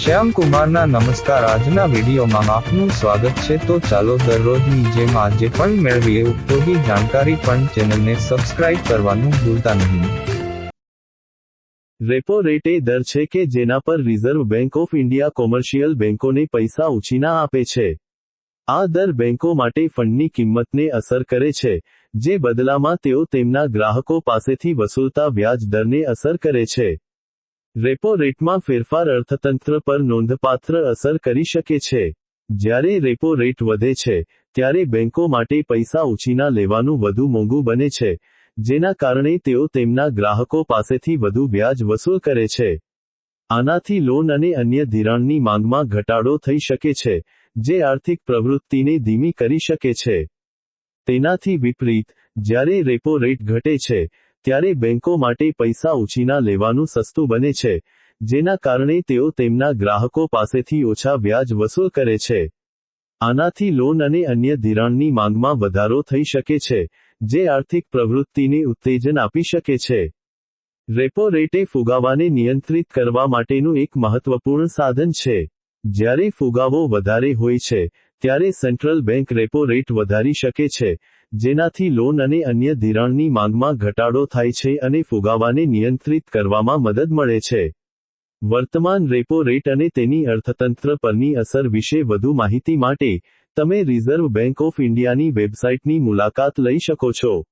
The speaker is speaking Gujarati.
શ્યામ કુમારના નમસ્કાર. આજના વિડીયોમાં આપનું સ્વાગત છે. તો ચાલો દરરોજની જેમ આજે પણ મેળવીએ. ઉપયોગી જાણકારી પણ ચેનલને સબસ્ક્રાઇબ કરવાનું ભૂલતા નહીં. રેપો રેટ એ દર છે કે જેના પર reserve bank of India commercial બેંકોને પૈસા ઉછીના આપે છે. આ દર બેંકો માટે ફંડની કિંમતને અસર કરે છે, જે બદલામાં તેઓ તેમના ગ્રાહકો પાસેથી વસૂલતા વ્યાજ દરને અસર કરે છે. રેપો રેટમાં ફેરફાર અર્થતંત્ર પર નોંધપાત્ર અસર કરી શકે છે. જ્યારે રેપો રેટ વધે છે, ત્યારે બેંકો માટે પૈસા ઉછીના લેવાનું વધુ મોંઘું બને છે, જેના કારણે તેઓ તેમના ગ્રાહકો પાસેથી વધુ વ્યાજ વસૂલ કરે છે. આનાથી લોન અને અન્ય ધિરાણની માંગમાં ઘટાડો થઈ શકે છે, જે આર્થિક પ્રવૃત્તિને ધીમી કરી શકે છે. તેનાથી વિપરીત, જ્યારે રેપો રેટ ઘટે છે ત્યારે બેંકો માટે પૈસા ઉછીના લેવાનું સસ્તું બને છે, જેના કારણે તેઓ તેમના ગ્રાહકો પાસેથી ઓછા વ્યાજ વસૂલ કરે છે. આનાથી લોન અને અન્ય ધિરાણની માંગમાં વધારો થઈ શકે છે, જે આર્થિક પ્રવૃત્તિને ઉત્તેજન આપી શકે છે. રેપો રેટે ફુગાવાને નિયંત્રિત કરવા માટેનું એક મહત્વપૂર્ણ સાધન છે. જ્યારે ફુગાવો વધારે હોય છે, ત્યારે સેન્ટ્રલ બેંક રેપો રેટ વધારી શકે છે જેનાથી લોન અને અન્ય ધિરાણની માંગમાં ઘટાડો થાય છે અને ફુગાવાને નિયંત્રિત કરવામાં મદદ મળે છે. વર્તમાન રેપો રેટ અને તેની અર્થતંત્ર પરની અસર વિશે વધુ માહિતી માટે, તમે રિઝર્વ બેંક ઓફ ઇન્ડિયાની વેબસાઇટની મુલાકાત લઈ શકો છો.